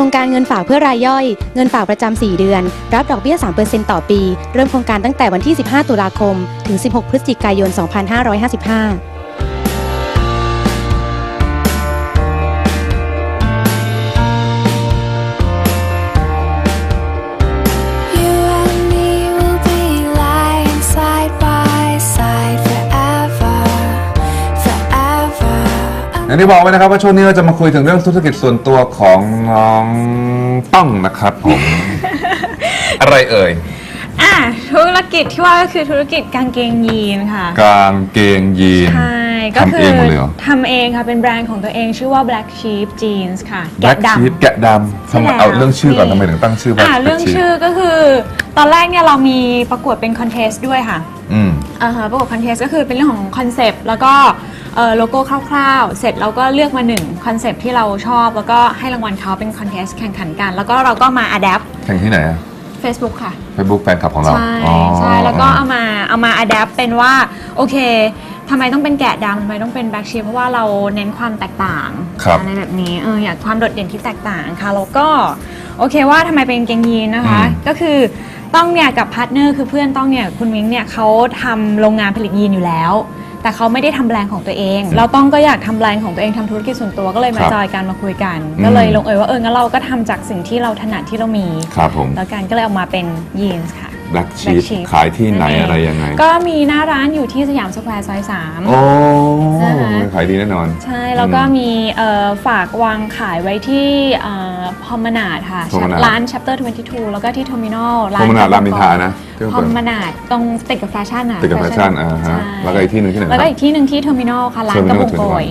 รงการเงินฝากเพื่อรายย่อย เงินฝากประจำ 4 เดือน รับดอกเบี้ย 3%ต่อปี เริ่มโครงการตั้งแต่วันที่ 15 ตุลาคม ถึง 16 พฤศจิกายน 2555 อย่างที่บอกไว้นะครับว่าช่วงนี้เราจะมาคุยถึงเรื่องธุรกิจส่วนตัวของน้องต้องนะครับผม อะไรเอ่ย อะธุรกิจที่ว่าก็คือธุรกิจกางเกงยีนค่ะ กางเกงยีน ใช่ ก็ทำเองหมดเลยเหรอ ทำเองค่ะ เป็นแบรนด์ของตัวเองชื่อว่า Black Sheep Jeans ค่ะแบล็กแกะชีฟดำแกะดำทำไมใช่แล้ว เอาเรื่องชื่อก่อนนี่ทำไมถึงตั้งชื่ออ่า Black เรื่อง Sheep ชื่อก็คือ ตอนแรกเนี่ยเรามีประกวดเป็นคอนเทสต์ด้วยค่ะอืมอ่าฮะประกวดคอนเทสต์ก็คือเป็นเรื่องของคอนเซปต์แล้วก็ เอ่อโลโก้คร่าวๆ เสร็จเราก็เลือกมาหนึ่งคอนเซปต์ที่เราชอบ แล้วก็ให้รางวัลเขาเป็นคอนเทสต์แข่งขันกัน แล้วก็เราก็มาอัดแอป แข่งที่ไหนอะ Facebook ค่ะ Facebook แฟนคลับของเราใช่อ๋อ ใช่แล้วก็เอามาเอามาอัดแอปเป็นว่า โอเคทำไมต้องเป็นแกะดำทำไมต้องเป็นแบล็กชีเพราะว่าเราเน้นความแตกต่างครับอะไรแบบนี้เอออยากความโดดเด่นที่แตกต่างค่ะ แล้วก็โอเคว่าทำไมเป็นกางเกงยีนนะคะก็คือต้องเนี่ยกับพาร์ทเนอร์คือเพื่อนต้องเนี่ยคุณวิ้งเนี่ยเขาทำโรงงานผลิตยีนอยู่แล้ว แต่เขาไม่ได้ทำแบรนด์ของตัวเอง เราต้องก็อยากทำแบรนด์ของตัวเองทำธุรกิจส่วนตัวก็เลยมาครับจอยกันมาคุยกันอืมก็เลยลงเอยว่าเอองั้นเราก็ทำจากสิ่งที่เราถนัดที่เรามีครับผมแล้วกันก็เลยเอามาเป็นยีนส์ค่ะ Black Black Sheep Sheep ขายที่ไหนนั่นเงอะไรยังไงก็มีหน้าร้านอยู่ที่สยามสแควร์ซอยสาม โอ้นะคะ ขายดีแน่นอน ใช่ แล้วก็มีเอ่อฝากวางขายไว้ที่พอมนาดค่ะ Promenade ร้าน chapter 22 แล้วก็ที่ terminal ร้าน Promenade รามอินทรานะที่พเปิอดมนาดตรงติดกับแฟชั่นอะติดกับแฟชั่นอ่าฮะใช่แล้วก็อีกที่หนึ่งที่ไหนแล้วก็ครับอีกที่หนึ่งที่ terminal ค่ะ ร้านกระบุงโกย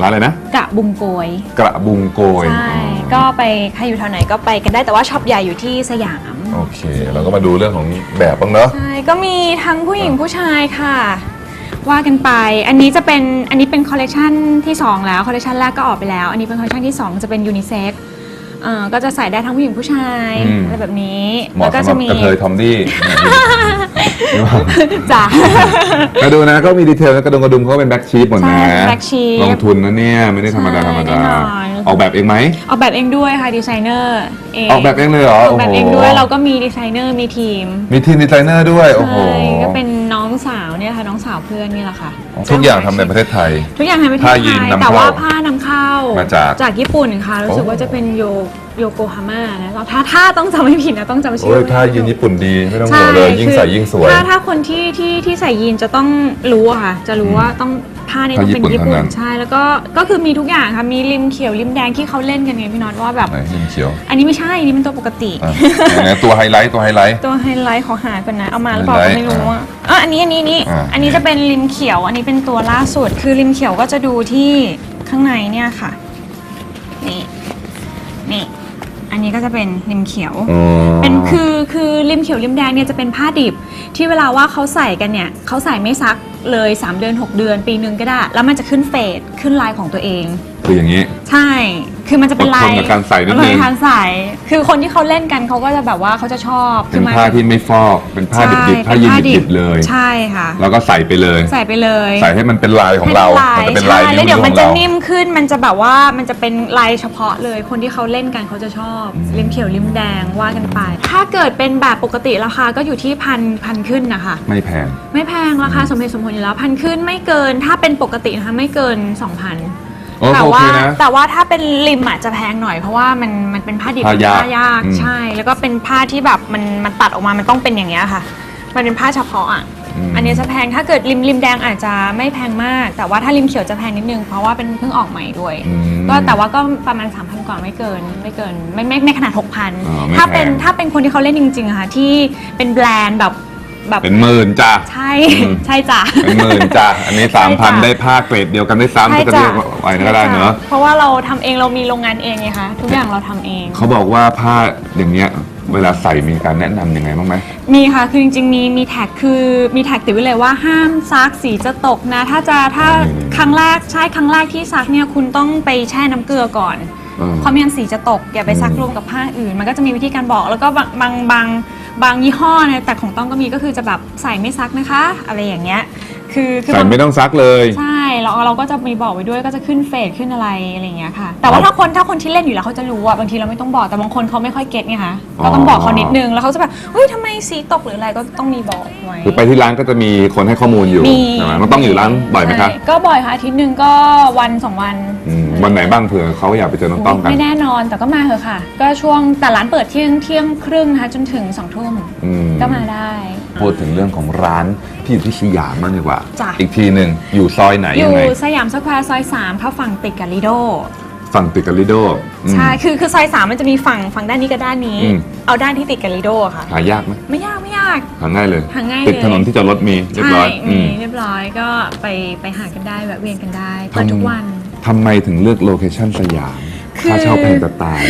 ร้านอะไรนะ กระบุงโกย กระบุงโกยใช่ อ๋อ ก็ไปใครอยู่แถวไหนก็ไปกันได้แต่ว่าช็อปใหญ่อยู่ที่สยาม โอเค เราก็มาดูเรื่องของแบบบ้างเนอะใช่ก็มีทั้งผู้หญิงผู้ชายค่ะ ว่ากันไป อันนี้จะเป็นอันนี้เป็นคอลเลกชันที่ 2 แล้วคอลเลกชันแรกก็ออกไปแล้ว อันนี้เป็นคอลเลกชันที่ 2 จะเป็นยูนิเซ็ก เอ่อก็จะใส่ได้ทั้งผู้หญิงผู้ชายอืม อะไรแบบนี้เหมาะแล้วก็สำหจะรับมีกระเทยทอมดี้ จ้ะมาดูนะก็มีดีเทลนะกระดุมกระดุมเขาเป็นแบ็กชีพหมดใช่นะเป็น black sheep ลงทุนนะเนี่ยไม่ได้ธรรมดาใช่ธรรมดาแน่นอน ออกแบบเองไหม ออกแบบเองด้วยค่ะดีไซเนอร์เองออกแบบเองเลยเหรอออกแบบเองโอ้โหด้วยเราก็มีดีไซเนอร์มีทีมมีทีมดีไซเนอร์ด้วยโอ้โห ใช่ก็เป็นน้ องสาวเนี่ยค่ะน้องสาวเพื่อนนี่แหละค่ะทุกอย่างทำในประเทศไทย ทุกอย่างทำในประเทศผ้าไทยีนยนำเข้าแต่ว่าผ้านำเข้ามาจากจากญี่ปุ่นค่ะ รู้สึกโอ้ ว่าจะเป็นโยโยโกฮาม่านะเราถ้าถ้าต้องจำไม่ผิดนะต้องจำชื่โอ้ยไม่ถ้าได้ยีนญี่ปุ่นดีไม่ต้องห่ใช่วงเลย ยิ่งคือใส่ยิ่งสวย ถ้าถ้าคนที่ที่ที่ใส่ยีนจะต้องรู้อะค่ะ จะรู้ว่าต้อง ผ้าเนี่ยต้องเป็นผ้าญี่ญี่ปุ่นปุ่เท่านนั้นใช่แล้วก็ก็คือมีทุกอย่างค่ะมีริมเขียวริมแดงที่เขาเล่นกันไงพี่น็อตว่าแบบไหนยิงเขียว อันนี้ไม่ใช่อันนี้เป็นตัวปกติอะไหนตัวไฮไลท์ตัวไฮไลท์ตัวไฮไลท์ขอหาก่อนนะเอามาหรือเปล่าไฮก็ไลท์ไม่รู้อะอะอันนี้อันนี้อันนี้อ่าอันนี้จะเป็นริมเขียว อันนี้เป็นตัวล่าสุดคือริมเขียวก็จะดูที่ข้างในเนี่ยค่ะนี่นี่อันนี้ก็จะเป็นริมเขียวอ๋อเป็นคือคือริมเขียวริมแดงเนี่ยจะเป็นผ้าดิบ ที่เวลาว่าเขาใส่กันเนี่ยเขาใส่ไม่ซัก เลย 3 เดือน 6 เดือน ปีหนึ่งก็ได้ แล้วมันจะขึ้นเฟดขึ้นลายของตัวเอง คืออย่างนี้ ใช่ คือมันจะเป็นลายอดทนกับการใส่นิดนึงอทกับการใส่คือคนที่เขาเล่นกันเขาก็จะแบบว่าเขาจะชอบเป็นมัผ้าที่ไม่ฟอกเป็นผ้าดิบๆผ้ายีนดิบๆเลย ใช่ค่ะ แล้วก็ใส่ไปเลย ใส่ไปเลยใส่ให้มันเป็นลายของเราให้มันจะเป็นใช่ลายแล้วนิ้เดี๋ยววมันของจะเรา นิ่มขึ้นมันจะแบบว่ามันจะเป็นลายเฉพาะเลย คนที่เขาเล่นกันเขาจะชอบริมเขียวริมแดงว่ากันไป ถ้าเกิดเป็นแบบปกติราคาก็อยู่ที่พันพันขึ้นนะคะ ไม่แพง ไม่แพงราคาสมเหตุสมผลอยู่แล้วพันขึ้นไม่เกินถ้าเป็นปกตินะคะไม่เกิน 2,000 โอ้แต่โอว่าเคนะแต่ว่าถ้าเป็นริมอะจะแพงหน่อยเพราะว่ามันมันเป็นผ้าดิบผ้ายากผ้ายากอืม ใช่ แล้วก็เป็นผ้าที่แบบมันมันตัดออกมามันต้องเป็นอย่างเงี้ยค่ะ มันเป็นผ้าเฉพาะอะมอันนี้จะแพงถ้าเกิดริมริมแดงอาจจะไม่แพงมาก แต่ว่าถ้าริมเขียวจะแพงนิดนึงเพราะว่าเป็นเพิ่งออกใหม่ด้วย อืม ก็แต่ว่าก็ประมาณ 3,000 กว่าไม่เกินไม่เกินไม่ไม่ไม่ขนาด อ๋อไม่6,000 ถ้าเป็นแพง ถ้าเป็นคนที่เขาเล่นจริงๆอะค่ะที่เป็นแบรนด์แบบ แบบเป็นหมื่นจ้ะ ใช่อืม ใช่จ้ะ เป็นหมื่นจ้ะ อันนี้ ใช่สามพันจ้ะได้ผ้าเกรดเดียวกันได้ซ้ำใช่ถ้าจะจ้ะเรียกว่าไว้ก็ได้เนอะ เพราะว่าเราทำเองเรามีโรงงานเองไงคะทุกอย่างเราทำเอง เขาบอกว่าผ้าอย่างเงี้ย เวลาใส่มีการแนะนำยังไงบ้างไหม มีค่ะ คือจริงๆ มีมีแท็กคือมีแท็กติดไว้เลยว่าห้ามซักสีจะตกนะ ถ้าจะถ้าอืมครั้งแรกใช่ครั้งแรกที่ซักเนี่ยคุณต้องไปแช่น้ำเกลือก่อนเออเพราะไม่งั้นสีจะตกอย่าไปซักอืมรวมกับผ้าอื่น มันก็จะมีวิธีการบอกแล้วก็บางบางบาง บางยี่ห้อเนี่ยแต่ของต้องก็มีก็คือจะแบบใส่ไม่ซักนะคะ อะไรอย่างเงี้ย คือคือใส่บาง ไม่ต้องซักเลย ใช่เราเราเราก็จะมีบอกไว้ด้วยก็จะขึ้นเฟสขึ้นอะไรอะไรอย่างเงี้ยค่ะ แต่ว่าถ้าคนถ้าคนที่เล่นอยู่แล้วเขาจะรู้อะบางทีเราไม่ต้องบอกแต่บางคนเขาไม่ค่อยเก็ตไงคะก็ต้องบอกเขานิดนึงแล้วเขาจะแบบเฮ้ยทำไมสีตกหรืออะไรก็ต้องมีบอกไว้คือไปที่ร้านก็จะมีคนให้ข้อมูลอยู่มีใช่ไหมมันต้องอยู่ร้านบ่อยไหมครับใช่ก็บ่อยค่ะอาทิตย์หนึ่งก็วันสองวันอืมวันไหนบ้างเผื่อเขาอยากไปเจอน้องต้องกัน ไม่แน่นอนแต่ก็มาเถอะค่ะ ก็ช่วงแต่ร้านเปิดเที่ยงเที่ยงครึ่งนะคะจนถึงสองทุ่มอืม ก็มาได้ พูดถึงเรื่องของร้านที่อยู่ที่สยามบ้างดีกว่า จ้ะ อีกทีหนึ่งอยู่ซอยไหนอยัยู่งไง สยามสแควร์ซอย3เข้าฝั่งติดกับลีโด ฝั่งติดกับลิโดอืม ใช่ คือคือซอยสามมันจะมีฝั่งฝั่งด้านนี้กับด้านนี้ อืม เอาด้านที่ติดกับลีโดอะค่ะ หายากไหมไม่ยากไม่ยาก หาง่ายเลย หาง่ายติดเลยถนนที่จอดรถมีเรียบร้อยใช่อืมีมเรียบร้อยก็ไปไปหากันได้แวะเวียนกันได้เปิดทุกวัน ทำไมถึงเลือกโลเคชั่นสยาม คือค่าเช่าแพงจะตาย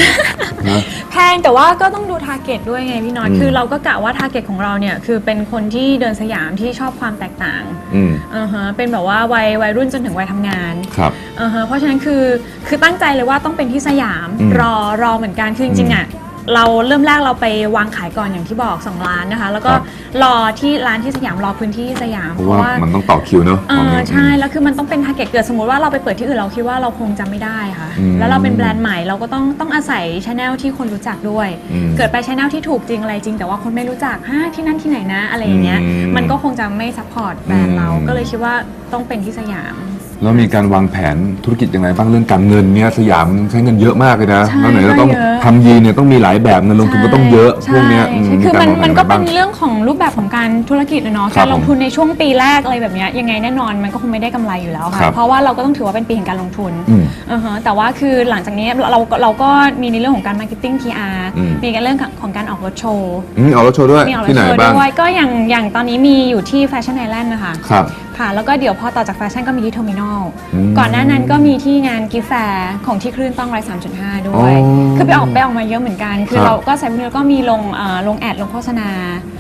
นะ แพงแต่ว่าก็ต้องดูทาร์เก็ตด้วยไงพี่น้อย อืม คือเราก็กะว่าทาร์เก็ตของเราเนี่ยคือเป็นคนที่เดินสยามที่ชอบความแตกต่างอืมอ่าฮะเป็นแบบว่าวัยวัยรุ่นจนถึงวัยทำงานครับ อ่าฮะเพราะฉะนั้นคือคือตั้งใจเลยว่าต้องเป็นที่สยามอืมรอรอเหมือนกันคือจริงๆอะ เราเริ่มแรกเราไปวางขายก่อนอย่างที่บอกสองร้านนะคะ แล้วก็ครับ รอที่ร้านที่สยามรอพื้นที่ที่สยามเพราะว่ามันต้องต่อคิวเนอะเอของอเนี่ยใช่ แล้วคือมันต้องเป็นทาร์เก็ตเกิดสมมติว่าเราไปเปิดที่อื่นเราคิดว่าเราคงจำไม่ได้ค่ะอืมแล้วเราเป็นแบรนด์ใหม่เราก็ต้องต้องอาศัยชแนลที่คนรู้จักด้วย อืม เกิดไปชแนลที่ถูกจริงอะไรจริง แต่ว่าคนไม่รู้จักฮะที่นั่นที่ไหนนะอะไรอย่างเงี้ยอืมมันก็คงจะไม่ซัพพอร์ตแบรนด์เราอืม ก็เลยคิดว่าต้องเป็นที่สยาม แล้วมีการวางแผนธุรกิจยังไงบ้างเรื่องการเงินเนี่ยสยามใช้เงินเยอะมากเลยนะใช่แล้วไหนเราต้องก็เยอะ ทำยีนเนี่ยต้องมีหลายแบบเงินลงทุนก็ต้องเยอะพวกเนี้ยใช่อืมใช่คือารมันวางแผมันก็ยังไงเป็บ้าง นเรื่องของรูปแบบของการธุรกิจนะเนาะ ครักาบรลงทุนในช่วงปีแรกอะไรแบบเนี้ยยังไงแน่นอนมันก็คงไม่ได้กำไรอยู่แล้วครัค่ะ บเพราะว่าเราก็ต้องถือว่าเป็นปีแห่งการลงทุนอืมอือฮะแต่ว่าคือหลังจากนี้เราเราเราก็มีในเรื่องของการ marketing PR อืม มีกันเรื่องของการออกรถโชว์ อืมเอารถโชว์ด้วยมีออกรที่ถไหนโชว์บ้างด้วยก็อย่างอย่างตอนนี้มีอยู่ที่แฟชั่นไอแลนด์นะคะ ครับ ค่ะ แล้วก็เดี๋ยวพอต่อจากแฟชั่นก็มีที่เทอร์มินอลอืมก่อนหน้านั้นก็มีที่งานกิฟแฟร์ของที่คลื่นต้องร้อยสามจุดห้าด้อ๋วยอคือไปออกไปออกมาเยอะเหมือนกัน คือครับ เราก็ใส่พวกนี้แล้วก็มีลงเอ่อลงแอดลงโฆษณา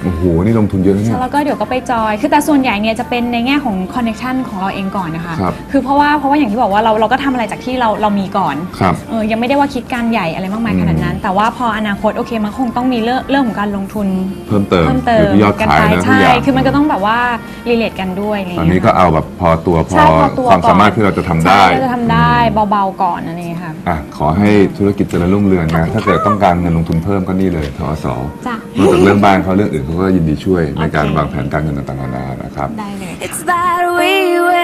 โอ้โห นี่ลงทุนเยอะนะเนี่ย แล้วก็เดี๋ยวก็ไปจอย คือแต่ส่วนใหญ่เนี่ยจะเป็นในแง่ของคอนเน t ชันของเราเองก่อนนะคะครับคือเพราะว่าเพราะว่าอย่างที่บอกว่าเราเราก็ทำอะไรจากที่เราเรามีก่อน ครับ เออยังไม่ได้ว่าคิดการใหญ่อะไรมากมายขนาดนั้น แต่ว่าพออนาคตโอเคมันคงต้องมีเรื่องเรื่องของการลงทุนเพิ่มเติมเพิ่มเติมหรือยอดกันขายไปนะทุกใช่ อย่างคือมันก็ต้องแบบว่ารีเลทกันด้วยอะไรอตย่าองนเงี้นี้ยก็เอาแบบพอตัวพใช่อพอตัวความก่อนสามารถที่เราจะทำได้ ใช่ก็จะทำได้เบาๆก่อนอะไรอย่างเงี้ยค่ะ อะขอให้ธุรกิจเจริญรุ่งเรืองนะ ถ้าเกิดต้องการเงินลงทุนเพิ่มก็นี่เลยทอสจ้ะ นอกจากเรื่องบ้านเขาเรื่องอื่นเขาก็ยินดีช่วยในการโอเควางแผนการเงินต่างๆนานานะครับ ได้เลย It's that we will